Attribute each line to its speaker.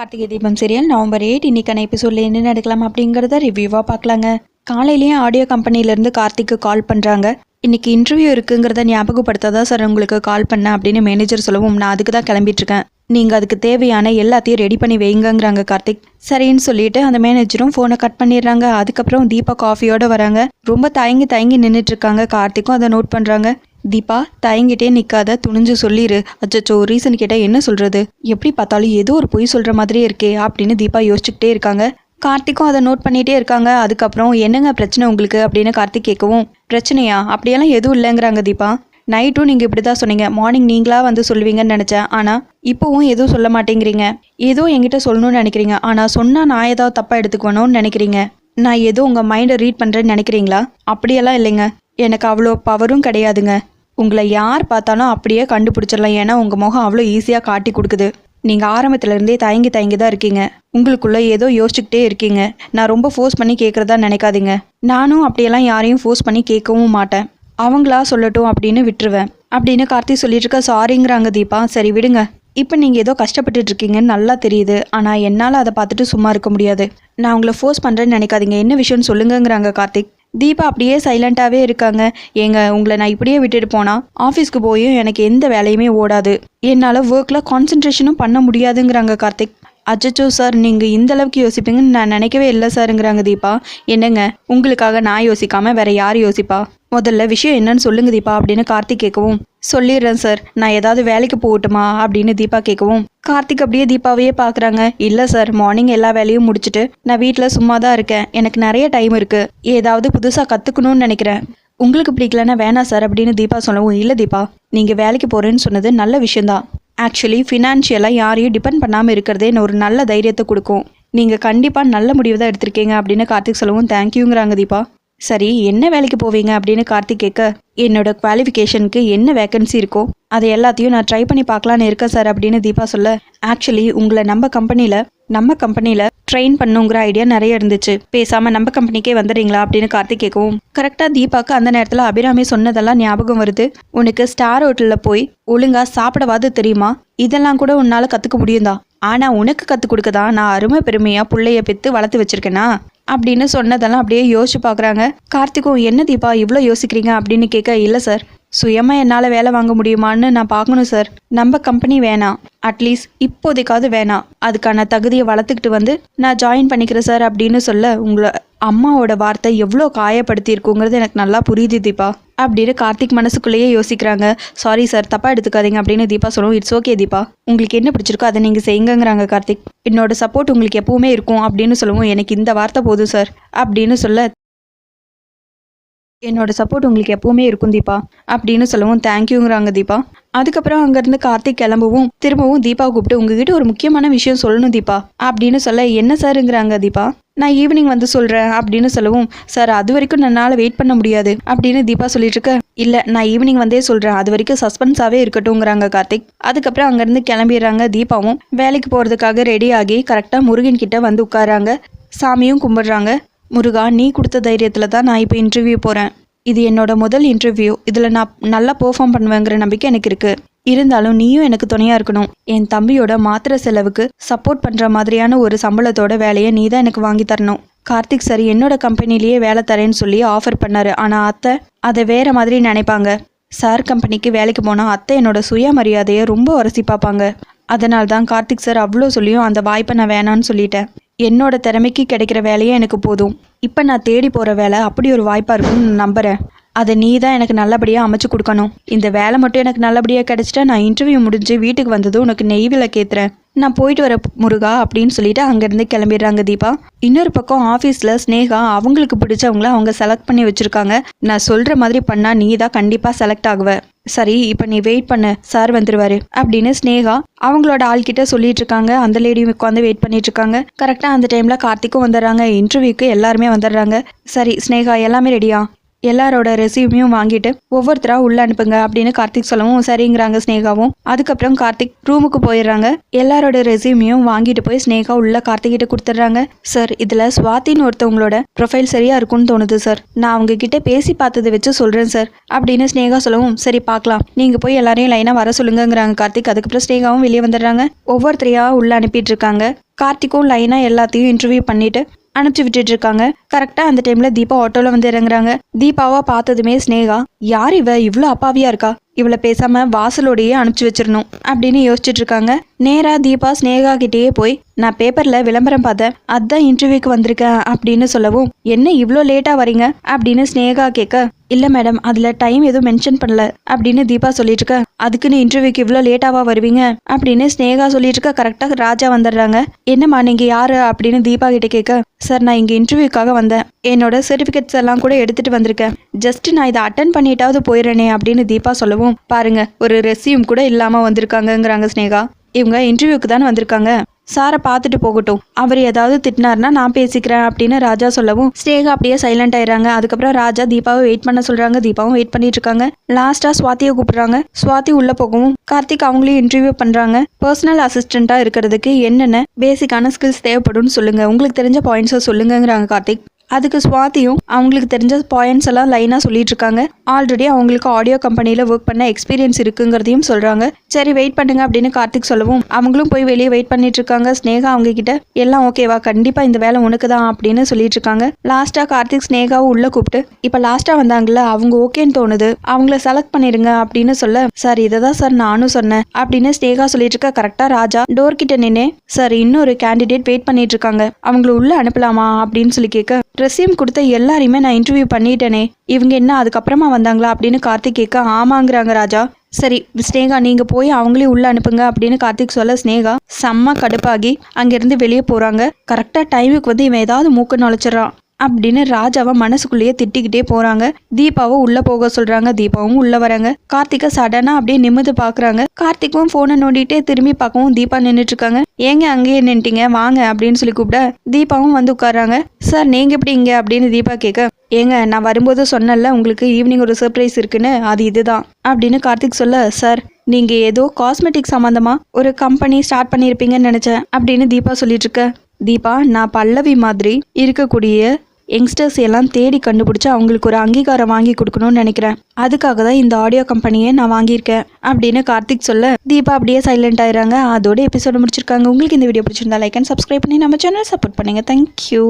Speaker 1: Karthigai Deepam serial November eight இன்னைக்கான எபிசோட்ல என்ன நடக்கலாம் அப்படிங்கிறத ரிவ்யூவாக பார்க்கலாங்க காலையிலேயே ஆடியோ கம்பெனிலேருந்து கார்த்திக்கு கால் பண்ணுறாங்க இன்னைக்கு இன்டர்வியூ இருக்குங்கிறத ஞாபகப்படுத்ததா சார் உங்களுக்கு கால் பண்ணேன் அப்படின்னு மேனேஜர் சொல்லவும் நான் அதுக்கு தான் கிளம்பிட்டு இருக்கேன். நீங்கள் அதுக்கு தேவையான எல்லாத்தையும் ரெடி பண்ணி வைங்கங்கிறாங்க கார்த்திக். சரின்னு சொல்லிட்டு அந்த மேனேஜரும் ஃபோனை கட் பண்ணிடுறாங்க. அதுக்கப்புறம் தீபா காஃபியோட வராங்க. ரொம்ப தயங்கி தயங்கி நின்றுட்டு இருக்காங்க கார்த்திக்கும். அதை நோட் பண்ணுறாங்க தீபா தயங்கிட்டே நிற்காத துணிஞ்சு சொல்லிடு அச்சோ ரீசன் கேட்டால் என்ன சொல்கிறது எப்படி பார்த்தாலும் ஏதோ ஒரு பொய் சொல்கிற மாதிரியே இருக்கே அப்படின்னு தீபா யோசிச்சுக்கிட்டே இருக்காங்க. கார்த்திக்கும் அதை நோட் பண்ணிகிட்டே இருக்காங்க. அதுக்கப்புறம் என்னங்க பிரச்சனை உங்களுக்கு? அப்படின்னு கார்த்திக் கேட்கவும் பிரச்சனையா? அப்படியெல்லாம் எதுவும் இல்லைங்கிறாங்க தீபா. நைட்டும் நீங்கள் இப்படி தான் சொன்னீங்க. மார்னிங் நீங்களாக வந்து சொல்லுவீங்கன்னு நினச்சேன். ஆனால் இப்போவும் எதுவும் சொல்ல மாட்டேங்கிறீங்க. ஏதோ என்கிட்ட சொல்லணும்னு நினைக்கிறீங்க. ஆனால் சொன்னால் நான் ஏதாவது தப்பாக எடுத்துக்கணும்னு நினைக்கிறீங்க. நான் ஏதோ உங்கள் மைண்டை ரீட் பண்ணுறேன்னு நினைக்கிறீங்களா? அப்படியெல்லாம் இல்லைங்க. எனக்கு அவ்வளோ பவரும் கிடையாதுங்க. உங்களை யார் பார்த்தாலும் அப்படியே கண்டுபிடிச்சிடலாம். ஏன்னா உங்கள் முகம் அவ்வளோ ஈஸியாக காட்டி கொடுக்குது. நீங்கள் ஆரம்பத்துலேருந்தே தயங்கி தயங்கி தான் இருக்கீங்க. உங்களுக்குள்ளே ஏதோ யோசிச்சுக்கிட்டே இருக்கீங்க. நான் ரொம்ப ஃபோர்ஸ் பண்ணி கேட்குறதா நினைக்காதீங்க. நானும் அப்படியெல்லாம் யாரையும் ஃபோர்ஸ் பண்ணி கேட்கவும் மாட்டேன். அவங்களா சொல்லட்டும் அப்படின்னு விட்டுருவேன். அப்படின்னு கார்த்தி சொல்லிட்டு இருக்க சாரிங்கிறாங்க தீபா. சரி விடுங்க. இப்போ நீங்கள் ஏதோ கஷ்டப்பட்டுட்டு இருக்கீங்கன்னு நல்லா தெரியுது. ஆனால் என்னால் அதை பார்த்துட்டு சும்மா இருக்க முடியாது. நான் உங்களை ஃபோர்ஸ் பண்ணுறேன்னு நினைக்காதீங்க. என்ன விஷயம்னு சொல்லுங்கங்கிறாங்க கார்த்திக். தீபா அப்படியே சைலண்ட்டாகவே இருக்காங்க. ஏங்க உங்களை நான் இப்படியே விட்டுட்டு போனால் ஆஃபீஸ்க்கு போயும் எனக்கு எந்த வேலையுமே ஓடாது. என்னால் ஒர்க்கில் கான்சென்ட்ரேஷனும் பண்ண முடியாதுங்கிறாங்க கார்த்திக். அச்சச்சோ சார் நீங்கள் இந்த அளவுக்கு யோசிப்பீங்கன்னு நான் நினைக்கவே இல்லை சாருங்கிறாங்க தீபா. என்னங்க? உங்களுக்காக நான் யோசிக்காம வேற யார் யோசிப்பா? முதல்ல விஷயம் என்னன்னு சொல்லுங்க தீபா அப்படின்னு கார்த்திக் கேட்கவும். சொல்லிடுறேன் சார் நான் ஏதாவது வேலைக்கு போகட்டுமா அப்படின்னு தீபா கேட்கவும். கார்த்திக் அப்படியே தீபாவையே பார்க்குறாங்க. இல்லை சார் மார்னிங் எல்லா வேலையும் முடிச்சுட்டு நான் வீட்டில் சும்மா தான் இருக்கேன். எனக்கு நிறைய டைம் இருக்கு. ஏதாவது புதுசாக கற்றுக்கணும்னு நினைக்கிறேன். உங்களுக்கு பிடிக்கலன்னா வேணாம் சார் அப்படின்னு தீபா சொல்லவும். இல்லை தீபா நீங்கள் வேலைக்கு போகிறேன்னு சொன்னது நல்ல விஷயந்தான் ஆக்சுவலி ஃபினான்ஷியலாக யாரையும் டிபெண்ட் பண்ணாமல் இருக்கிறதே ஒரு நல்ல தைரியத்தை கொடுக்கும். நீங்கள் கண்டிப்பாக நல்ல முடிவு தான் எடுத்திருக்கீங்க அப்படின்னு கார்த்திக் சொல்லவும் தேங்க்யூங்கிறாங்க தீபா. சரி என்ன வேலைக்கு போவீங்க அப்படின்னு கார்த்திக் கேட்க என்னோட குவாலிஃபிகேஷனுக்கு என்ன வேகன்சி இருக்கோ அதை எல்லாத்தையும் நான் ட்ரை பண்ணி பார்க்கலான்னு இருக்கேன் சார் அப்படின்னு தீபா சொல்ல ஆக்சுவலி உங்களை நம்ம கம்பெனியில் நம்ம கம்பெனியில் ட்ரெயின் பண்ணுங்கிற ஐடியா நிறைய இருந்துச்சு. பேசாமல் நம்ம கம்பெனிக்கே வந்துடுறீங்களா அப்படின்னு கார்த்திக் கேட்கவும் கரெக்டாக தீபாக்கு அந்த நேரத்தில் அபிராமி சொன்னதெல்லாம் ஞாபகம் வருது. உனக்கு ஸ்டார் ஹோட்டலில் போய் ஒழுங்கா சாப்பிடவாது தெரியுமா? இதெல்லாம் கூட உன்னால் கற்றுக்க முடியும்தான் ஆனால் உனக்கு கற்றுக் கொடுக்க தான் நான் அருமை பெருமையாக பிள்ளைய பெற்று வளர்த்து வச்சிருக்கேனா? அப்படின்னு சொன்னதெல்லாம் அப்படியே யோசிச்சு பார்க்குறாங்க. கார்த்திகும் என்ன தீபா இவ்வளோ யோசிக்கிறீங்க? அப்படின்னு கேட்க இல்லை சார். சுயமாக என்னால் வேலை வாங்க முடியுமான்னு நான் பார்க்கணும் சார். நம்ம கம்பெனி வேணாம். அட்லீஸ்ட் இப்போதைக்காவது வேணாம். அதுக்கான தகுதியை வளர்த்துக்கிட்டு வந்து நான் ஜாயின் பண்ணிக்கிறேன் சார் அப்படின்னு சொல்ல உங்களை அம்மாவோட வார்த்தை எவ்வளோ காயப்படுத்தியிருக்குங்கிறது எனக்கு நல்லா புரியுது தீபா. அப்படின்னு கார்த்திக் மனசுக்குள்ளேயே யோசிக்கிறாங்க. சாரி சார் தப்பாக எடுத்துக்காதீங்க அப்படின்னு தீபா சொல்லுவோம் இட்ஸ் ஓகே தீபா. உங்களுக்கு என்ன பிடிச்சிருக்கோ அதை நீங்கள் செய்யுங்கங்கிறாங்க கார்த்திக். என்னோட சப்போர்ட் உங்களுக்கு எப்பவுமே இருக்கும் அப்படின்னு சொல்லவும் எனக்கு இந்த வார்த்தை போதும் சார் அப்படின்னு சொல்ல என்னோட சப்போர்ட் உங்களுக்கு எப்பவுமே இருக்கும் தீபா. அப்படின்னு சொல்லவும் தேங்க்யூங்கிறாங்க தீபா. அதுக்கப்புறம் அங்கேருந்து கார்த்திக் கிளம்பவும் திரும்பவும் தீபா கூப்பிட்டு உங்ககிட்ட ஒரு முக்கியமான விஷயம் சொல்லணும் தீபா. அப்படின்னு சொல்ல என்ன சாருங்கிறாங்க தீபா? நான் ஈவினிங் வந்து சொல்கிறேன் அப்படின்னு சொல்லவும் சார் அது வரைக்கும் என்னால் வெயிட் பண்ண முடியாது அப்படின்னு தீபா சொல்லிட்டு இருக்க இல்லை நான் ஈவினிங் வந்தே சொல்கிறேன் அது வரைக்கும் சஸ்பென்ஸாகவே இருக்கட்டும்ங்கிறாங்க கார்த்திக். அதுக்கப்புறம் அங்கேருந்து கிளம்பிடுறாங்க தீபாவும். வேலைக்கு போகிறதுக்காக ரெடி ஆகி கரெக்டாக முருகன் கிட்ட வந்து உட்காராங்க. சாமியும் கும்பிடுறாங்க. முருகா நீ கொடுத்த தைரியத்தில் தான் நான் இப்போ இன்டர்வியூ போகிறேன் இது என்னோட முதல் இன்டர்வியூ இதில் நான் நல்லா பெர்ஃபார்ம் பண்ணுவேங்கிற நம்பிக்கை எனக்கு இருக்குது இருந்தாலும் நீயும் எனக்கு துணையாக இருக்கணும். என் தம்பியோட மாத்திரை செலவுக்கு சப்போர்ட் பண்ணுற மாதிரியான ஒரு சம்பளத்தோட வேலையை நீ தான் எனக்கு வாங்கி தரணும். கார்த்திக் சார் என்னோட கம்பெனிலேயே வேலை தரேன்னு சொல்லி ஆஃபர் பண்ணாரு. ஆனால் அத்தை அதை வேற மாதிரி நினைப்பாங்க. சார் கம்பெனிக்கு வேலைக்கு போனால் அத்தை என்னோட சுயமரியாதையை ரொம்ப உரசி பார்ப்பாங்க. அதனால தான் கார்த்திக் சார் அவ்வளோ சொல்லியும் அந்த வாய்ப்பை நான் வேணான்னு சொல்லிட்டேன். என்னோட திறமைக்கு கிடைக்கிற வேலையே எனக்கு போதும். இப்போ நான் தேடி போகிற வேலை அப்படி ஒரு வாய்ப்பாக இருக்கும்னு நம்புகிறேன் அதை நீ தான் எனக்கு நல்லபடியாக அமைச்சு கொடுக்கணும். இந்த வேலை மட்டும் எனக்கு நல்லபடியாக கிடைச்சிட்டா நான் இன்டர்வியூ முடிஞ்சு வீட்டுக்கு வந்ததும் உனக்கு நெய் விளக்கேத்துறேன். நான் போயிட்டு வர முருகா அப்படின்னு சொல்லிட்டு அங்கேருந்து கிளம்பிடுறாங்க தீபா. இன்னொரு பக்கம் ஆஃபீஸில் ஸ்னேகா அவங்களுக்கு பிடிச்சவங்கள அவங்க செலக்ட் பண்ணி வச்சுருக்காங்க. நான் சொல்கிற மாதிரி பண்ணால் நீ தான் கண்டிப்பாக செலக்ட் ஆகுவ. சரி இப்போ நீ வெயிட் பண்ணு சார் வந்துருவாரு அப்படின்னு ஸ்னேகா அவங்களோட ஆள்கிட்ட சொல்லிட்டு இருக்காங்க. அந்த லேடியும் உட்காந்து வெயிட் பண்ணிட்டு இருக்காங்க. கரெக்டாக அந்த டைமில் கார்த்திக்கும் வந்துடுறாங்க. இன்டர்வியூக்கு எல்லாருமே வந்துடுறாங்க. சரி ஸ்னேகா எல்லாமே ரெடியா எல்லாரோட ரெசியூமையும் வாங்கிட்டு ஒவ்வொருத்தரா உள்ள அனுப்புங்க அப்படின்னு கார்த்திக் சொல்லவும் சரிங்கிறாங்க ஸ்னேகாவும் அதுக்கப்புறம் கார்த்திக் ரூமுக்கு போயிடுறாங்க. எல்லாரோட ரெசியூமையும் வாங்கிட்டு போய் ஸ்னேகா உள்ள கார்த்திக் கிட்ட கொடுத்துட்றாங்க. சார் இதுல ஸ்வாத்தின்னு ஒருத்தவங்களோட ப்ரொஃபைல் சரியா இருக்கும்னு தோணுது சார் நான் அவங்க கிட்ட பேசி பார்த்ததை வச்சு சொல்றேன் சார் அப்படின்னு ஸ்னேகா சொல்லவும் சரி பார்க்கலாம். நீங்க போய் எல்லாரையும் லைனா வர சொல்லுங்கங்கிறாங்க கார்த்திக். அதுக்கப்புறம் ஸ்னேகாவும் வெளியே வந்துடுறாங்க. ஒவ்வொருத்தரையா உள்ள அனுப்பிட்டு இருக்காங்க. கார்த்திக்கும் லைனா எல்லாத்தையும் இன்டர்வியூ பண்ணிட்டு அனுப்பிச்சு விட்டுட்டு இருக்காங்க கரெக்டா அந்த டைம்ல தீபா ஆட்டோல வந்து இறங்குறாங்க. தீபாவை பார்த்ததுமே ஸ்னேகா யார் இவ? இவ்வளோ அப்பாவியா இருக்கா? இவளை பேசாம வாசலோடையே அனுப்பிச்சு வச்சிடணும் அப்படின்னு யோசிச்சுட்டு இருக்காங்க நேரா தீபா ஸ்னேகா கிட்டேயே போய் நான் பேப்பர்ல விளம்பரம் பார்த்தேன். அதான் இன்டர்வியூக்கு வந்திருக்கேன் அப்படின்னு சொல்லவும் என்ன இவ்வளோ லேட்டா வரீங்க? அப்படின்னு ஸ்னேகா கேட்க இல்ல மேடம் அதுல டைம் எதுவும் மென்ஷன் பண்ணல அப்படின்னு தீபா சொல்லிட்டு இருக்க அதுக்குன்னு இன்டர்வியூக்கு இவ்வளோ லேட்டாவா வருவீங்க? அப்படின்னு ஸ்னேகா சொல்லிட்டு இருக்க கரெக்டா ராஜா வந்துடுறாங்க. என்னம்மா நீங்க யாரு? அப்படின்னு தீபா கிட்ட கேட்க சார் நான் இங்க இன்டர்வியூக்காக வந்தேன். என்னோட சர்டிஃபிகேட்ஸ் எல்லாம் கூட எடுத்துட்டு வந்திருக்கேன். ஜஸ்ட் நான் இதை அட்டன் பண்ணிட்டாவது போயிடுறேனே அப்படின்னு தீபா சொல்லவும் பாருங்க ஒரு ரெசியூம் கூட இல்லாம வந்திருக்காங்கங்கிறாங்க ஸ்னேகா இவங்க இன்டர்வியூக்கு தானே வந்திருக்காங்க. சாரை பார்த்துட்டு போகட்டும். அவர் ஏதாவது திட்டினார்னா நான் பேசிக்கிறேன் அப்படின்னு ராஜா சொல்லவும் ஸ்னேகா அப்படியே சைலண்ட் ஆயிடுறாங்க. அதுக்கப்புறம் ராஜா தீபாவை வெயிட் பண்ண சொல்றாங்க. தீபாவும் வெயிட் பண்ணிட்டு இருக்காங்க. லாஸ்டா சுவாத்தியை கூப்பிடுறாங்க. சுவாதி உள்ள போகவும் கார்த்திக் அவங்களையும் இன்டர்வியூ பண்றாங்க. பர்சனல் அசிஸ்டண்டா இருக்கிறதுக்கு என்னென்ன பேசிக்கான ஸ்கில்ஸ் தேவைப்படும்னு சொல்லுங்க. உங்களுக்கு தெரிஞ்ச பாயிண்ட்ஸை சொல்லுங்கங்கிறாங்க கார்த்திக். அதுக்கு சுவாதியும் அவங்களுக்கு தெரிஞ்ச பாயிண்ட்ஸ் எல்லாம் லைனாக சொல்லிட்டு இருக்காங்க ஆல்ரெடி அவங்களுக்கு ஆடியோ கம்பெனியில் ஒர்க் பண்ண எக்ஸ்பீரியன்ஸ் இருக்குங்கிறதையும் சொல்கிறாங்க சரி வெயிட் பண்ணுங்க அப்படின்னு கார்த்திக் சொல்லவும் அவங்களும் போய் வெளியே வெயிட் பண்ணிட்டு இருக்காங்க ஸ்னேகா அவங்க கிட்ட எல்லாம் ஓகேவா கண்டிப்பாக இந்த வேலை உனக்கு தான் அப்படின்னு சொல்லிட்டு இருக்காங்க லாஸ்ட்டாக கார்த்திக் ஸ்னேகாவும் உள்ளே கூப்பிட்டு இப்போ லாஸ்ட்டாக வந்தாங்கல்ல அவங்க ஓகேன்னு தோணுது. அவங்கள செலக்ட் பண்ணிடுங்க அப்படின்னு சொல்ல சார் இதை தான் சார் நானும் சொன்னேன் அப்படின்னு ஸ்னேகா சொல்லிட்டு இருக்க கரெக்டாக ராஜா டோர் கிட்ட நின்னே சார் இன்னொரு கேண்டிடேட் வெயிட் பண்ணிட்டு இருக்காங்க அவங்கள உள்ள அனுப்பலாமா? அப்படின்னு சொல்லி கேட்க ரெசியூம் கொடுத்த எல்லாரையுமே நான் இன்டர்வியூ பண்ணிட்டேனே. இவங்க என்ன அதுக்கப்புறமா வந்தாங்களா அப்படின்னு கார்த்திக் கேட்க ஆமாங்கிறாங்க ராஜா. சரி ஸ்னேகா நீங்க போய் அவங்களே உள்ள அனுப்புங்க அப்படின்னு கார்த்திக் சொல்ல ஸ்னேகா செம்ம கடுப்பாகி அங்கிருந்து வெளியே போறாங்க. கரெக்டா டைமுக்கு வந்து இவன் ஏதாவது மூக்கு நுழைச்சிடறான். அப்படின்னு ராஜாவை மனசுக்குள்ளேயே திட்டிக்கிட்டே போறாங்க. தீபாவை உள்ள போக சொல்றாங்க. தீபாவும் உள்ள வராங்க. கார்த்திகை சடனா அப்படியே நிமிந்து பாக்குறாங்க. கார்த்திக்கும் போனை நோண்டிட்டே திரும்பி பார்க்கவும் தீபா நின்றுட்டு இருக்காங்க. ஏங்க அங்கேயே நின்ட்டீங்க வாங்க அப்படின்னு சொல்லி கூப்பிட தீபாவும் வந்து உட்கார்றாங்க. சார் நீங்க எப்படி இங்க? அப்படின்னு தீபா கேட்க ஏங்க நான் வரும்போது சொன்னல உங்களுக்கு ஈவினிங் ஒரு சர்ப்ரைஸ் இருக்குன்னு. அது இதுதான். அப்படின்னு கார்த்திக் சொல்ல சார் நீங்க ஏதோ காஸ்மெட்டிக் சம்பந்தமா ஒரு கம்பெனி ஸ்டார்ட் பண்ணியிருப்பீங்கன்னு நினைச்சேன். அப்படின்னு தீபா சொல்லிட்டு இருக்க தீபா நான் பல்லவி மாதிரி இருக்கக்கூடிய யங்ஸ்டர்ஸ் எல்லாம் தேடி கண்டுபிடிச்சு அவங்களுக்கு ஒரு அங்கீகாரம் வாங்கி கொடுக்கணும்னு நினைக்கிறேன். அதுக்காக தான் இந்த ஆடியோ கம்பெனியை நான் வாங்கியிருக்கேன். அப்படின்னு கார்த்திக் சொல்ல தீபா அப்படியே சைலண்ட் ஆயிடுறாங்க. அதோட எபிசோடு முடிச்சிருக்காங்க. உங்களுக்கு இந்த வீடியோ பிடிச்சிருந்தா லைக் அண்ட் சப்ஸ்கிரைப் பண்ணி நம்ம சேனல் சப்போர்ட் பண்ணுங்க. தேங்க்யூ